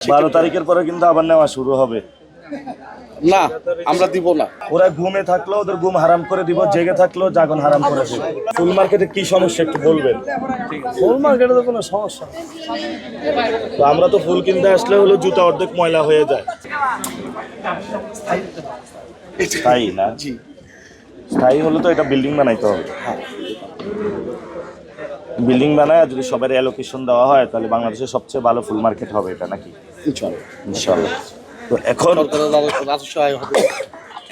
বারো তারিখের পরে কিন্তু আবার নেওয়া শুরু হবে। না আমরা দিব না। ওরা ঘুমে থাকলেও ওদের ঘুম হারাম করে দিব জেগে থাকলেও জাগন হারাম করে দিব ফুল মার্কেটে কি সমস্যা একটু বলবেন? ফুল মার্কেটে তো কোনো সমস্যা তো আমরা তো ফুল কিনতে আসলে হলো জুতা অর্ধেক ময়লা হয়ে যায়। তাই না? জি। স্থায়ী হলে তো এটা বিল্ডিং বানাইতে হবে। বিল্ডিং বানায় যদি সবার অ্যালোকেশন দেওয়া হয় তাহলে বাংলাদেশের সবচেয়ে ভালো ফুল মার্কেট হবে এটা নাকি? ইনশাল্লাহ ইনশাল্লাহ তো এখন রাজস্ব আয় হবে।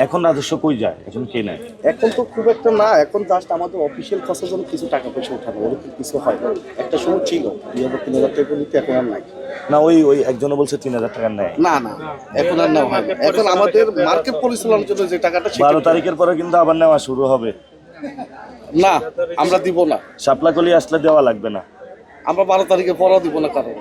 এখন রাজস্ব কই যায়? এখন কে নেয়? এখন তো খুব একটা না এখন জাস্ট আমাদের অফিসিয়াল খরচের জন্য কিছু টাকা পয়সা উঠানো ওরকম কিছু হয় না। একটা সময় ছিল দুই হাজার তিন হাজার টাকা নিতে এখন আর নাই। না ওই ওই একজনও বলছে তিন হাজার টাকা নেয়। না না এখন আর নেওয়া হয় এখন আমাদের মার্কেট পরিচালনার জন্য যে টাকাটা বারো তারিখের পরে কিন্তু আবার নেওয়া শুরু হবে। না আমরা দিব না। শাপলাকলি আসলে দেওয়া লাগবে না। আমরা বারো তারিখের পরেও দিব না কারণ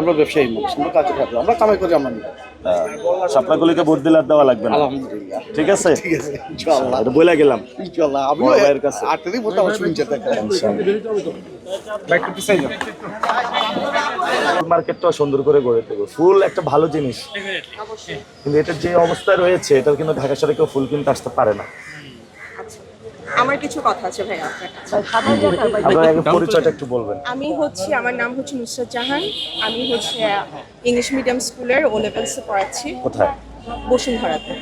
আমরা ব্যবসায়ী মানুষ আমরা কাজে থাকব আমরা কামাই করি আমরা ভোট দিলে দেওয়া লাগবে না। আলহামদুলিল্লাহ। ঠিক আছে? ঠিক আছে ইনশাআল্লাহ। এটা বলে গেলাম। ইনশাআল্লাহ আমি ভাইয়ের কাছে। আটেরই মতো আমার শুনছে মার্কেটটা সুন্দর করে গড়ে ফুল একটা ভালো জিনিস। কিন্তু এটার যে অবস্থায় রয়েছে এটা কিন্তু ঢাকা শহরে কেউ ফুল কিনতে আসতে পারে না। আমার কিছু কথা আছে ভাইয়া। আপনার আগে পরিচয়টা একটু বলবেন। আমি হচ্ছে আমার নাম হচ্ছে নুসরাত জাহান। আমি হচ্ছে ইংলিশ মিডিয়াম স্কুলের ও লেভেলসে পড়াচ্ছি। কোথায়? বসুন্ধরাতে।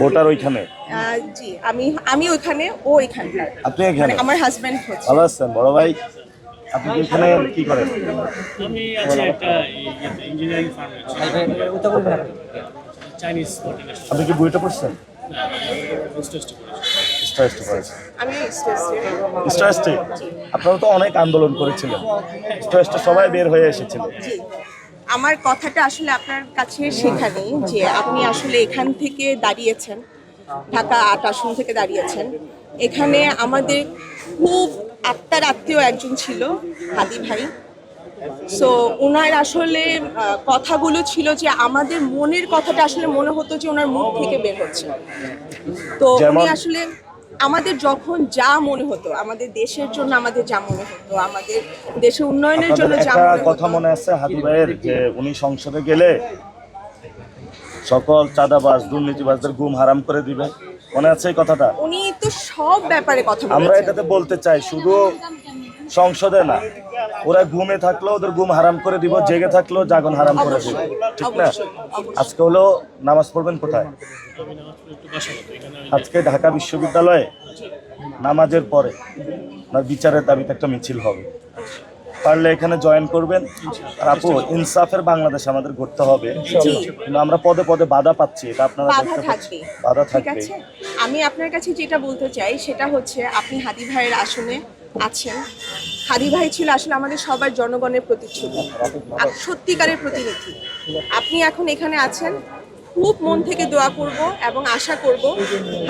ভোটার ওইখানে? জি আমি আমি ওইখানে ও এখানকার আপনি মানে এখানে? আমার হাজব্যান্ড হচ্ছে। ভালো আছেন বড় ভাই? আপনি কি এখানে কি করেন? আমি আছি একটা ইঞ্জিনিয়ারিং ফার্মে চাইনিজ আপনি কি বইটা পড়ছেন? করেছেন আমি স্টেজে স্ট্রেসটি আপনারা তো অনেক আন্দোলন করেছিলেন। স্ট্রেসটা সবাই বের হয়ে এসেছিল। আমার কথাটা আসলে আপনার কাছে শেখানি যে আপনি আসলে এখান থেকে দাঁড়িয়েছেন ঢাকা আট আসন থেকে দাঁড়িয়েছেন। এখানে আমাদের খুব আত্মার আত্মীয় একজন ছিল হাদি ভাই। সো ওনার আসলে কথাগুলো ছিল যে আমাদের মনের কথাটা আসলে মনে হতো যে ওনার মুখ থেকে বের হচ্ছে। তো উনি আসলে আমাদের যখন যা মনে হতো আমাদের দেশের জন্য আমাদের যা মনে হতো আমাদের দেশের উন্নয়নের জন্য যা কথা মনে আছে হাদি ভাইয়ের যে উনি সংসদে গেলে সকল চাঁদাবাস দুর্নীতিবাসদের ঘুম হারাম করে দিবে। মনে আছে এই কথাটা? উনি তো সব ব্যাপারে কথা আমরা এটাতে বলতে চাই শুধু সংসদে না ওরা ঘুমে থাকলেও ওদের ঘুম হারাম করে দিব জেগে থাকলেও জাগন হারাম করে দিব। ঠিক না। আজকে হলো নামাজ পড়বেন কোথায়? আজকে ঢাকা বিশ্ববিদ্যালয়ে নামাজের পরে আপনার বিচারের দাবিতে একটা মিছিল হবে। পারলে এখানে জয়েন করবেন। আর আপু ইনসাফের বাংলাদেশ আমাদের করতে হবে। কিন্তু আমরা পদে পদে বাধা পাচ্ছি এটা আপনারা বাধা দেখতে পাচ্ছেন। থাকবে। বাধা ঠিক থাকবে। আছে? আমি আপনার কাছে যেটা বলতে চাই সেটা হচ্ছে আপনি হাদি ভাইয়ের আসনে আছেন। হাদি ভাই ছিল আসলে আমাদের সবার জনগণের প্রতিচ্ছবি সত্যিকারের প্রতিনিধি। আপনি এখন এখানে আছেন। খুব মন থেকে দোয়া করব এবং আশা করব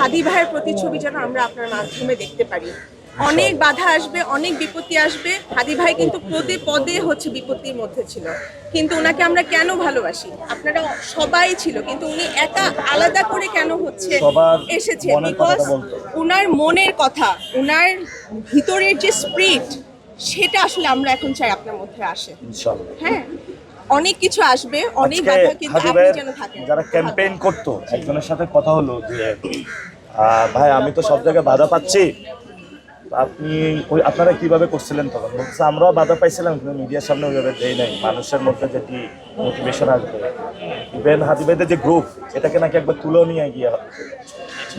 হাদি ভাইয়ের প্রতিচ্ছবি যেন আমরা আপনার মাধ্যমে দেখতে পারি। অনেক বাধা আসবে অনেক বিপত্তি আসবে। হাদি ভাই কিন্তু পদে পদে হচ্ছে বিপত্তির মধ্যে ছিল। কিন্তু ওনাকে আমরা কেন ভালোবাসি? আপনারা সবাই ছিল কিন্তু উনি একা আলাদা করে কেন হচ্ছে এসেছে বিকজ। উনার মনের কথা উনার ভিতরের যে স্প্রিট সেটা আসলে আমরা এখন চাই আপনার মধ্যে আসে। হ্যাঁ অনেক কিছু আসবে অনেক বাধা কিন্তু আপনি যেন থাকেন। যারা ক্যাম্পেইন করতো একজনের সাথে কথা হলো যে ভাই আমি তো সব জায়গায় বাধা পাচ্ছি। আপনি ওই আপনারা কীভাবে করছিলেন তখন? বলছে আমরাও বাধা পাইছিলাম কিন্তু মিডিয়ার সামনে ওইভাবে দেই নাই। মানুষের মধ্যে যেটি মোটিভেশন আসবে। ইভেন হাদিবাইদের যে গ্রুপ এটাকে নাকি একবার তুলেও নিয়ে গিয়ে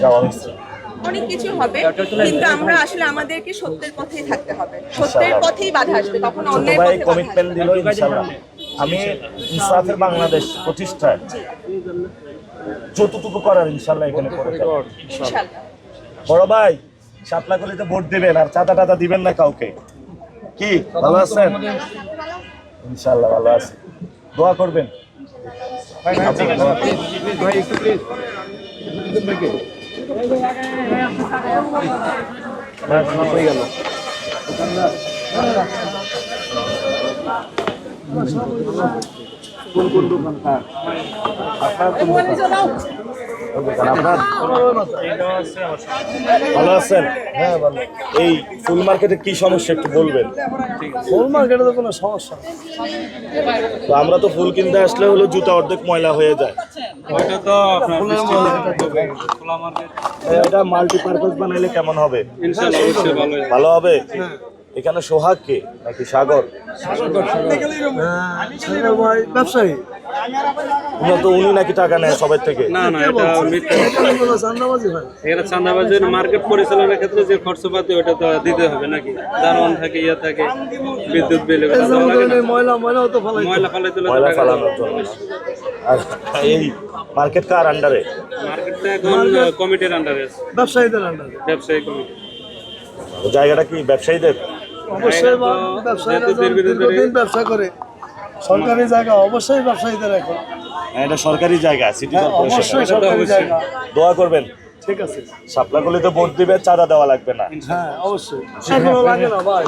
যাওয়া হয়েছে। অনেক কিছু হবে কিন্তু আমরা আসলে আমাদেরকে সত্যের পথেই থাকতে হবে সত্যের পথেই বাধা আসবে কখনো ছোট অন্যের পথে কমিটমেন্ট দিল ইনশাল্লাহ আমি ইনসাফের বাংলাদেশ প্রতিষ্ঠায় যতটুকু করার ইনশাল্লাহ এখানে করে ইনশাআল্লাহ বড় ভাই সাতলা গলিতে ভোট দিবেন আর চাঁদা টাদা দিবেন না কাউকে কি ভালো আছেন ইনশাল্লাহ ভালো আছে দোয়া করবেন আপনি দোয়া করবেন। হ্যাঁ, হয়ে গেল। কোন কোন দোকান? আপনার ভালো আছেন? হ্যাঁ ভালো এই ফুল মার্কেটে কি সমস্যা একটু বলবেন। ফুল মার্কেটে তো কোনো সমস্যা তো আমরা তো ফুল কিনতে আসলে হলো জুতা অর্ধেক ময়লা হয়ে যায়। ওইটা তো এটা মাল্টিপারপাস বানাইলে কেমন হবে? ভালো হবে। এখানে সোহাগ কে? নাকি সাগর? হ্যাঁ, ব্যবসায়ী। উনি তো উনি নাকি টাকা নেয় সবার থেকে। না না এটা চান্দাবাজি হয়? চান্দাবাজের মার্কেট পরিচালনার ক্ষেত্রে যে খরচপাতি ওটা তো দিতে হবে নাকি? দারোয়ান থাকে ইয়ে থাকে বিদ্যুৎ বিল ময়লা ময়লাও তো ফেলাই ময়লা ফালাই ময়লা ফালানোর জন্য আর এই মার্কেট কার আন্ডারে মার্কেটটা এখন কমিটির আন্ডারে ব্যবসায়ীদের আন্ডারে ব্যবসায়ী কমিটি। জায়গাটা কি ব্যবসায়ীদের? অবশ্যই ব্যবসায়ীরা দীর্ঘদিন ব্যবসা করে সরকারি জায়গা অবশ্যই ব্যবসায়ীদের এখন। হ্যাঁ, এটা সরকারি জায়গা সিটি হ্যাঁ, কর্পোরেশন অবশ্যই সরকারি জায়গা। দোয়া করবেন। ঠিক আছে। সাপলাগুলিতে ভোট দিবে চাঁদা দেওয়া লাগবে না। হ্যাঁ অবশ্যই। লাগে না ভাই।